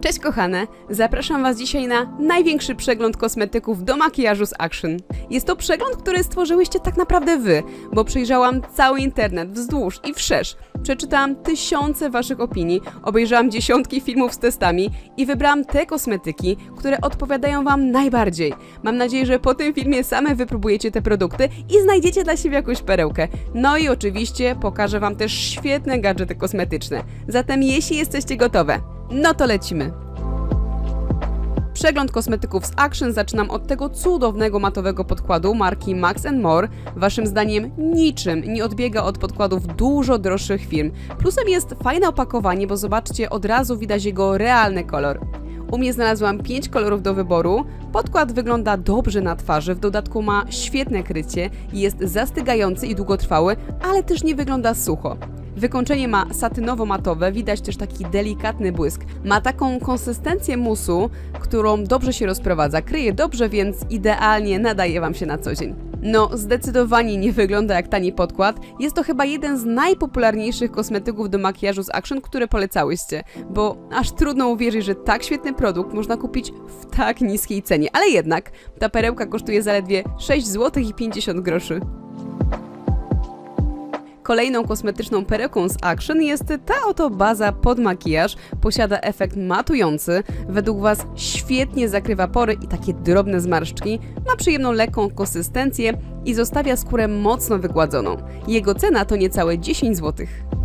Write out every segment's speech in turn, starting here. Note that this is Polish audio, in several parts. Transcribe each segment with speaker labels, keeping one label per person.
Speaker 1: Cześć kochane, zapraszam Was dzisiaj na największy przegląd kosmetyków do makijażu z Action. Jest to przegląd, który stworzyłyście tak naprawdę Wy, bo przejrzałam cały internet wzdłuż i wszerz. Przeczytałam tysiące Waszych opinii, obejrzałam dziesiątki filmów z testami i wybrałam te kosmetyki, które odpowiadają Wam najbardziej. Mam nadzieję, że po tym filmie same wypróbujecie te produkty i znajdziecie dla siebie jakąś perełkę. No i oczywiście pokażę Wam też świetne gadżety kosmetyczne. Zatem jeśli jesteście gotowe, no to lecimy. Przegląd kosmetyków z Action zaczynam od tego cudownego matowego podkładu marki Max More. Waszym zdaniem niczym nie odbiega od podkładów dużo droższych firm. Plusem jest fajne opakowanie, bo zobaczcie, od razu widać jego realny kolor. U mnie znalazłam 5 kolorów do wyboru. Podkład wygląda dobrze na twarzy, w dodatku ma świetne krycie, jest zastygający i długotrwały, ale też nie wygląda sucho. Wykończenie ma satynowo-matowe, widać też taki delikatny błysk. Ma taką konsystencję musu, którą dobrze się rozprowadza. Kryje dobrze, więc idealnie nadaje Wam się na co dzień. No, zdecydowanie nie wygląda jak tani podkład. Jest to chyba jeden z najpopularniejszych kosmetyków do makijażu z Action, które polecałyście, bo aż trudno uwierzyć, że tak świetny produkt można kupić w tak niskiej cenie. Ale jednak, ta perełka kosztuje zaledwie 6 zł i 50 groszy. Kolejną kosmetyczną perełką z Action jest ta oto baza pod makijaż. Posiada efekt matujący, według Was świetnie zakrywa pory i takie drobne zmarszczki, ma przyjemną lekką konsystencję i zostawia skórę mocno wygładzoną. Jego cena to niecałe 10 złotych.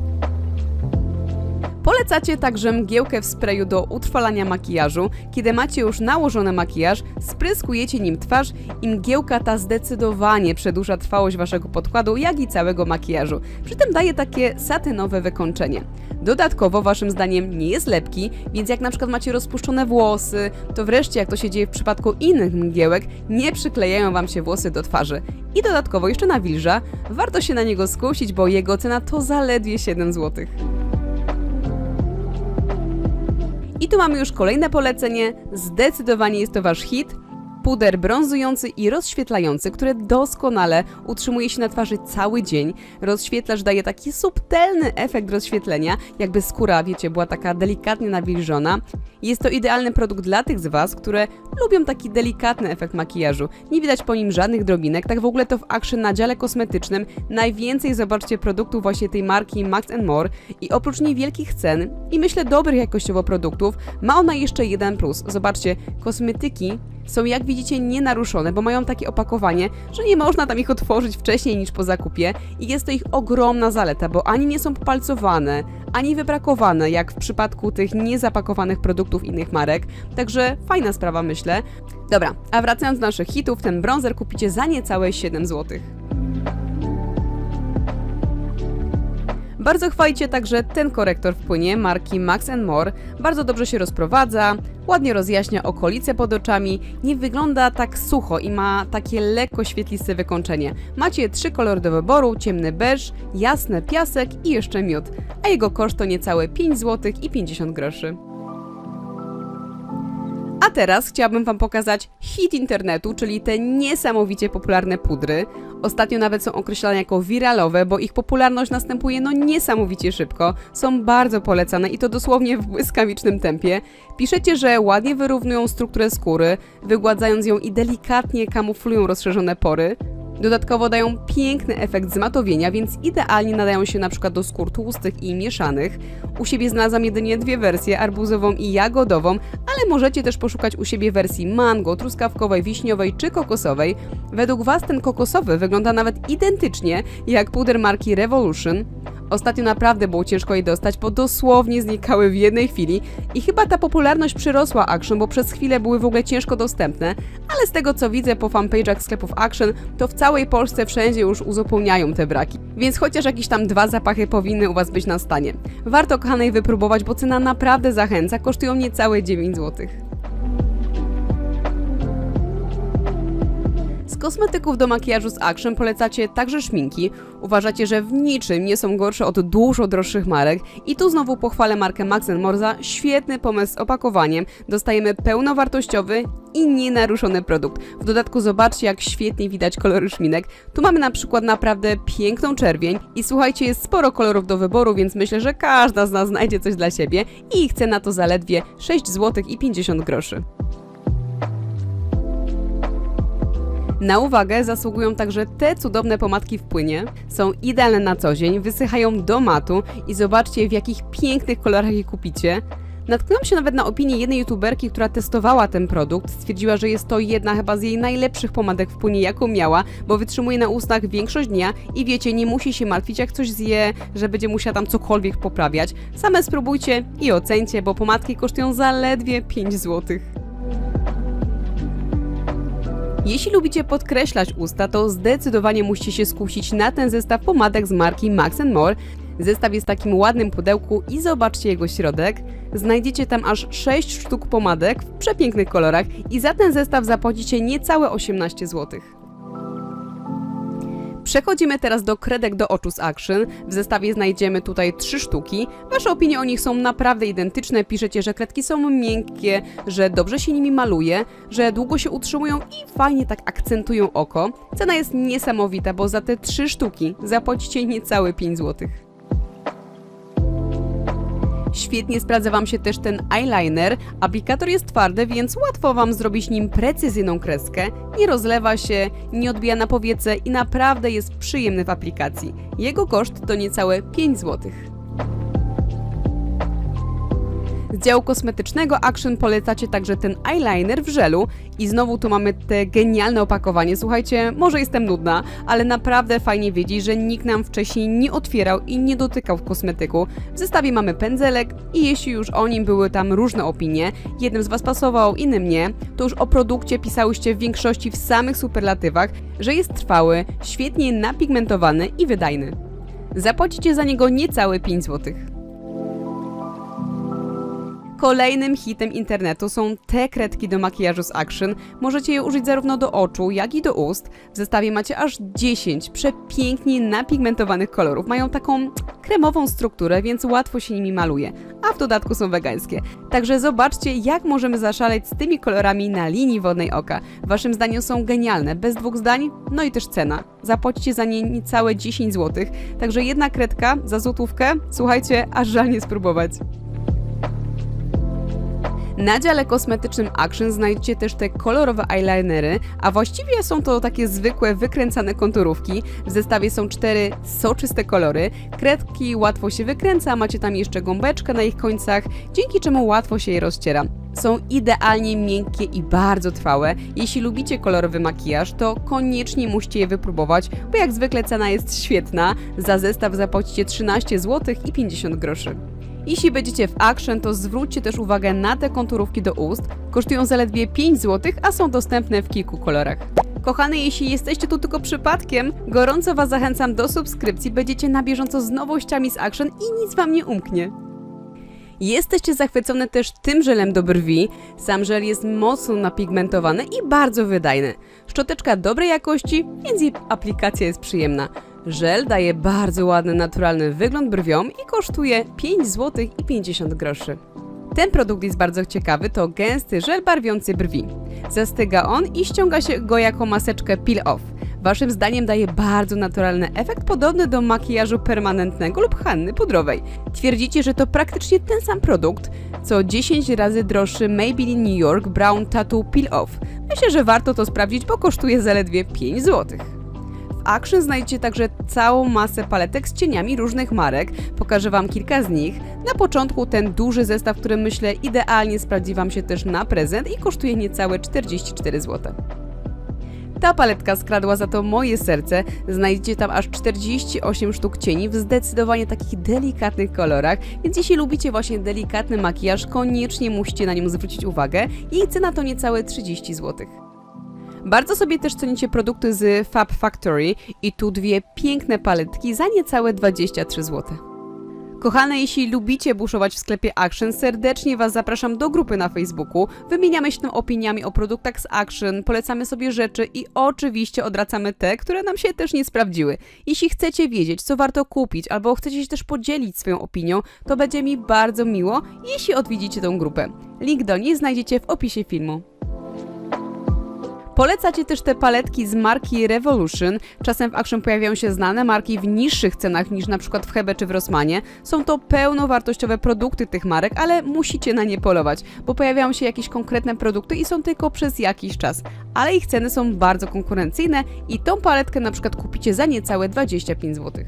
Speaker 1: Polecacie także mgiełkę w sprayu do utrwalania makijażu. Kiedy macie już nałożony makijaż, spryskujecie nim twarz i mgiełka ta zdecydowanie przedłuża trwałość waszego podkładu, jak i całego makijażu. Przy tym daje takie satynowe wykończenie. Dodatkowo, waszym zdaniem, nie jest lepki, więc jak na przykład macie rozpuszczone włosy, to wreszcie, jak to się dzieje w przypadku innych mgiełek, nie przyklejają wam się włosy do twarzy. I dodatkowo jeszcze nawilża, warto się na niego skusić, bo jego cena to zaledwie 7 złotych. I tu mamy już kolejne polecenie. Zdecydowanie jest to wasz hit. Puder brązujący i rozświetlający, który doskonale utrzymuje się na twarzy cały dzień. Rozświetlacz daje taki subtelny efekt rozświetlenia, jakby skóra, wiecie, była taka delikatnie nawilżona. Jest to idealny produkt dla tych z Was, które lubią taki delikatny efekt makijażu. Nie widać po nim żadnych drobinek, tak w ogóle to w Action na dziale kosmetycznym najwięcej zobaczcie produktów właśnie tej marki Max More i oprócz niewielkich cen i myślę dobrych jakościowo produktów, ma ona jeszcze jeden plus. Zobaczcie, kosmetyki są jak widzicie nienaruszone, bo mają takie opakowanie, że nie można tam ich otworzyć wcześniej niż po zakupie i jest to ich ogromna zaleta, bo ani nie są popalcowane, ani wybrakowane, jak w przypadku tych niezapakowanych produktów innych marek. Także fajna sprawa myślę. Dobra, a wracając do naszych hitów, ten bronzer kupicie za niecałe 7 zł. Bardzo chwalicie także ten korektor w płynie marki Max More. Bardzo dobrze się rozprowadza, ładnie rozjaśnia okolice pod oczami, nie wygląda tak sucho i ma takie lekko świetliste wykończenie. Macie trzy kolory do wyboru, ciemny beż, jasny piasek i jeszcze miód, a jego koszt to niecałe 5 zł i 50 groszy. Teraz chciałabym Wam pokazać hit internetu, czyli te niesamowicie popularne pudry. Ostatnio nawet są określane jako wiralowe, bo ich popularność następuje no niesamowicie szybko. Są bardzo polecane i to dosłownie w błyskawicznym tempie. Piszecie, że ładnie wyrównują strukturę skóry, wygładzając ją i delikatnie kamuflują rozszerzone pory. Dodatkowo dają piękny efekt zmatowienia, więc idealnie nadają się przykład do skór tłustych i mieszanych. U siebie znalazłam jedynie dwie wersje, arbuzową i jagodową, ale możecie też poszukać u siebie wersji mango, truskawkowej, wiśniowej czy kokosowej. Według Was ten kokosowy wygląda nawet identycznie jak puder marki Revolution. Ostatnio naprawdę było ciężko je dostać, bo dosłownie znikały w jednej chwili i chyba ta popularność przyrosła Action, bo przez chwilę były w ogóle ciężko dostępne, ale z tego co widzę po fanpage'ach sklepów Action, to w całej Polsce wszędzie już uzupełniają te braki. Więc chociaż jakieś tam dwa zapachy powinny u Was być na stanie. Warto kochanej wypróbować, bo cena naprawdę zachęca, kosztują niecałe 9 zł. Kosmetyków do makijażu z Action polecacie także szminki. Uważacie, że w niczym nie są gorsze od dużo droższych marek. I tu znowu pochwalę markę Max More za świetny pomysł z opakowaniem. Dostajemy pełnowartościowy i nienaruszony produkt. W dodatku zobaczcie, jak świetnie widać kolory szminek. Tu mamy na przykład naprawdę piękną czerwień i słuchajcie, jest sporo kolorów do wyboru, więc myślę, że każda z nas znajdzie coś dla siebie i ich cena to zaledwie 6 zł i 50 groszy. Na uwagę zasługują także te cudowne pomadki w płynie. Są idealne na co dzień, wysychają do matu i zobaczcie w jakich pięknych kolorach je kupicie. Natknęłam się nawet na opinię jednej youtuberki, która testowała ten produkt. Stwierdziła, że jest to jedna chyba z jej najlepszych pomadek w płynie, jaką miała, bo wytrzymuje na ustach większość dnia i wiecie, nie musi się martwić, jak coś zje, że będzie musiała tam cokolwiek poprawiać. Same spróbujcie i ocencie, bo pomadki kosztują zaledwie 5 złotych. Jeśli lubicie podkreślać usta, to zdecydowanie musicie się skusić na ten zestaw pomadek z marki Max More. Zestaw jest w takim ładnym pudełku i zobaczcie jego środek. Znajdziecie tam aż 6 sztuk pomadek w przepięknych kolorach i za ten zestaw zapłacicie niecałe 18 zł. Przechodzimy teraz do kredek do oczu z Action. W zestawie znajdziemy tutaj trzy sztuki. Wasze opinie o nich są naprawdę identyczne. Piszecie, że kredki są miękkie, że dobrze się nimi maluje, że długo się utrzymują i fajnie tak akcentują oko. Cena jest niesamowita, bo za te trzy sztuki zapłacicie niecałe 5 zł. Świetnie sprawdza Wam się też ten eyeliner. Aplikator jest twardy, więc łatwo Wam zrobić nim precyzyjną kreskę. Nie rozlewa się, nie odbija na powiece i naprawdę jest przyjemny w aplikacji. Jego koszt to niecałe 5 zł. Z działu kosmetycznego Action polecacie także ten eyeliner w żelu i znowu tu mamy te genialne opakowanie. Słuchajcie, może jestem nudna, ale naprawdę fajnie wiedzieć, że nikt nam wcześniej nie otwierał i nie dotykał w kosmetyku. W zestawie mamy pędzelek i jeśli już o nim były tam różne opinie, jednym z Was pasował, innym nie, to już o produkcie pisałyście w większości w samych superlatywach, że jest trwały, świetnie napigmentowany i wydajny. Zapłacicie za niego niecałe 5 złotych. Kolejnym hitem internetu są te kredki do makijażu z Action. Możecie je użyć zarówno do oczu, jak i do ust. W zestawie macie aż 10 przepięknie napigmentowanych kolorów. Mają taką kremową strukturę, więc łatwo się nimi maluje, a w dodatku są wegańskie. Także zobaczcie, jak możemy zaszaleć z tymi kolorami na linii wodnej oka. Waszym zdaniem są genialne, bez dwóch zdań, no i też cena. Zapłacicie za nie niecałe 10 zł, także jedna kredka za złotówkę, słuchajcie, aż żal nie spróbować. Na dziale kosmetycznym Action znajdziecie też te kolorowe eyelinery, a właściwie są to takie zwykłe, wykręcane konturówki. W zestawie są cztery soczyste kolory. Kredki łatwo się wykręca, macie tam jeszcze gąbeczkę na ich końcach, dzięki czemu łatwo się je rozciera. Są idealnie miękkie i bardzo trwałe. Jeśli lubicie kolorowy makijaż, to koniecznie musicie je wypróbować, bo jak zwykle cena jest świetna. Za zestaw zapłacicie 13 zł i 50 groszy. Jeśli będziecie w Action, to zwróćcie też uwagę na te konturówki do ust. Kosztują zaledwie 5 zł, a są dostępne w kilku kolorach. Kochane, jeśli jesteście tu tylko przypadkiem, gorąco Was zachęcam do subskrypcji. Będziecie na bieżąco z nowościami z Action i nic Wam nie umknie. Jesteście zachwycone też tym żelem do brwi. Sam żel jest mocno napigmentowany i bardzo wydajny. Szczoteczka dobrej jakości, więc jej aplikacja jest przyjemna. Żel daje bardzo ładny, naturalny wygląd brwiom i kosztuje 5 zł i 50 groszy. Ten produkt jest bardzo ciekawy, to gęsty żel barwiący brwi. Zastyga on i ściąga się go jako maseczkę peel off. Waszym zdaniem daje bardzo naturalny efekt podobny do makijażu permanentnego lub Hanny pudrowej. Twierdzicie, że to praktycznie ten sam produkt, co 10 razy droższy Maybelline New York Brown Tattoo Peel Off. Myślę, że warto to sprawdzić, bo kosztuje zaledwie 5 zł. Action znajdziecie także całą masę paletek z cieniami różnych marek. Pokażę Wam kilka z nich. Na początku ten duży zestaw, który myślę idealnie sprawdzi Wam się też na prezent i kosztuje niecałe 44 zł. Ta paletka skradła za to moje serce. Znajdziecie tam aż 48 sztuk cieni w zdecydowanie takich delikatnych kolorach, więc jeśli lubicie właśnie delikatny makijaż, koniecznie musicie na nią zwrócić uwagę. Jej cena to niecałe 30 zł. Bardzo sobie też cenicie produkty z Fab Factory i tu dwie piękne paletki za niecałe 23 zł. Kochane, jeśli lubicie buszować w sklepie Action, serdecznie Was zapraszam do grupy na Facebooku. Wymieniamy się tam opiniami o produktach z Action, polecamy sobie rzeczy i oczywiście odracamy te, które nam się też nie sprawdziły. Jeśli chcecie wiedzieć, co warto kupić, albo chcecie się też podzielić swoją opinią, to będzie mi bardzo miło, jeśli odwiedzicie tą grupę. Link do niej znajdziecie w opisie filmu. Polecacie też te paletki z marki Revolution. Czasem w Action pojawiają się znane marki w niższych cenach niż na przykład w Hebe czy w Rossmanie. Są to pełnowartościowe produkty tych marek, ale musicie na nie polować, bo pojawiają się jakieś konkretne produkty i są tylko przez jakiś czas. Ale ich ceny są bardzo konkurencyjne i tą paletkę na przykład kupicie za niecałe 25 zł.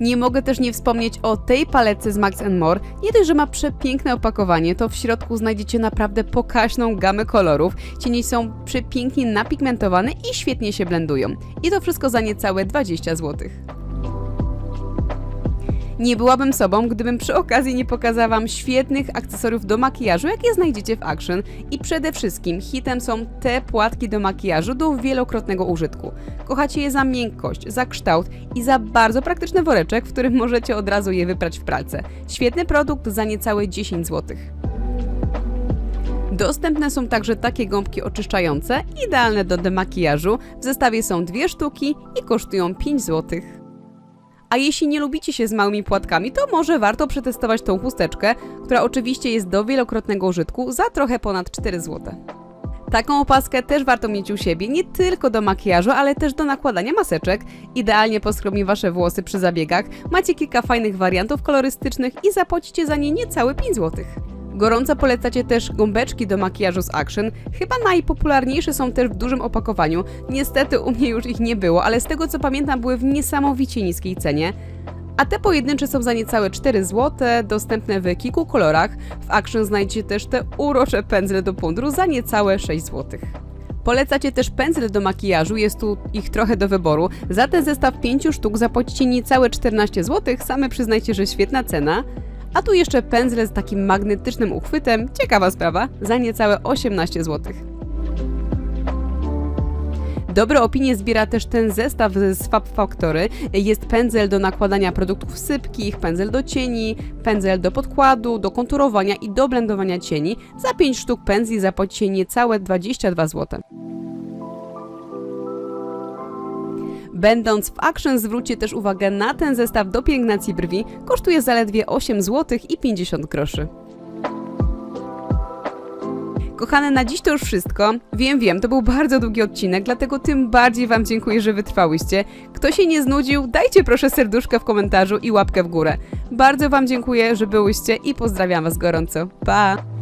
Speaker 1: Nie mogę też nie wspomnieć o tej paletce z Max More. Nie dość, że ma przepiękne opakowanie, to w środku znajdziecie naprawdę pokaźną gamę kolorów. Cienie są przepięknie napigmentowane i świetnie się blendują. I to wszystko za niecałe 20 zł. Nie byłabym sobą, gdybym przy okazji nie pokazała Wam świetnych akcesoriów do makijażu, jakie znajdziecie w Action. I przede wszystkim hitem są te płatki do makijażu do wielokrotnego użytku. Kochacie je za miękkość, za kształt i za bardzo praktyczny woreczek, w którym możecie od razu je wyprać w pralce. Świetny produkt za niecałe 10 zł. Dostępne są także takie gąbki oczyszczające, idealne do demakijażu. W zestawie są dwie sztuki i kosztują 5 zł. A jeśli nie lubicie się z małymi płatkami, to może warto przetestować tą chusteczkę, która oczywiście jest do wielokrotnego użytku za trochę ponad 4 zł. Taką opaskę też warto mieć u siebie, nie tylko do makijażu, ale też do nakładania maseczek. Idealnie poskrobi wasze włosy przy zabiegach. Macie kilka fajnych wariantów kolorystycznych i zapłacicie za nie niecałe 5 zł. Gorąco polecacie też gąbeczki do makijażu z Action. Chyba najpopularniejsze są też w dużym opakowaniu. Niestety u mnie już ich nie było, ale z tego co pamiętam były w niesamowicie niskiej cenie. A te pojedyncze są za niecałe 4 zł, dostępne w kilku kolorach. W Action znajdziecie też te urocze pędzle do pudru za niecałe 6 zł. Polecacie też pędzle do makijażu, jest tu ich trochę do wyboru. Za ten zestaw 5 sztuk zapłacicie niecałe 14 zł, same przyznajcie, że świetna cena. A tu jeszcze pędzle z takim magnetycznym uchwytem, ciekawa sprawa, za niecałe 18 zł. Dobre opinie zbiera też ten zestaw z Fab Factory. Jest pędzel do nakładania produktów sypkich, pędzel do cieni, pędzel do podkładu, do konturowania i do blendowania cieni. Za 5 sztuk pędzli zapłacicie niecałe 22 zł. Będąc w Action zwróćcie też uwagę na ten zestaw do pielęgnacji brwi. Kosztuje zaledwie 8 zł i 50 groszy. Kochane, na dziś to już wszystko. Wiem, wiem, to był bardzo długi odcinek, dlatego tym bardziej Wam dziękuję, że wytrwałyście. Kto się nie znudził, dajcie proszę serduszkę w komentarzu i łapkę w górę. Bardzo Wam dziękuję, że byłyście i pozdrawiam Was gorąco. Pa!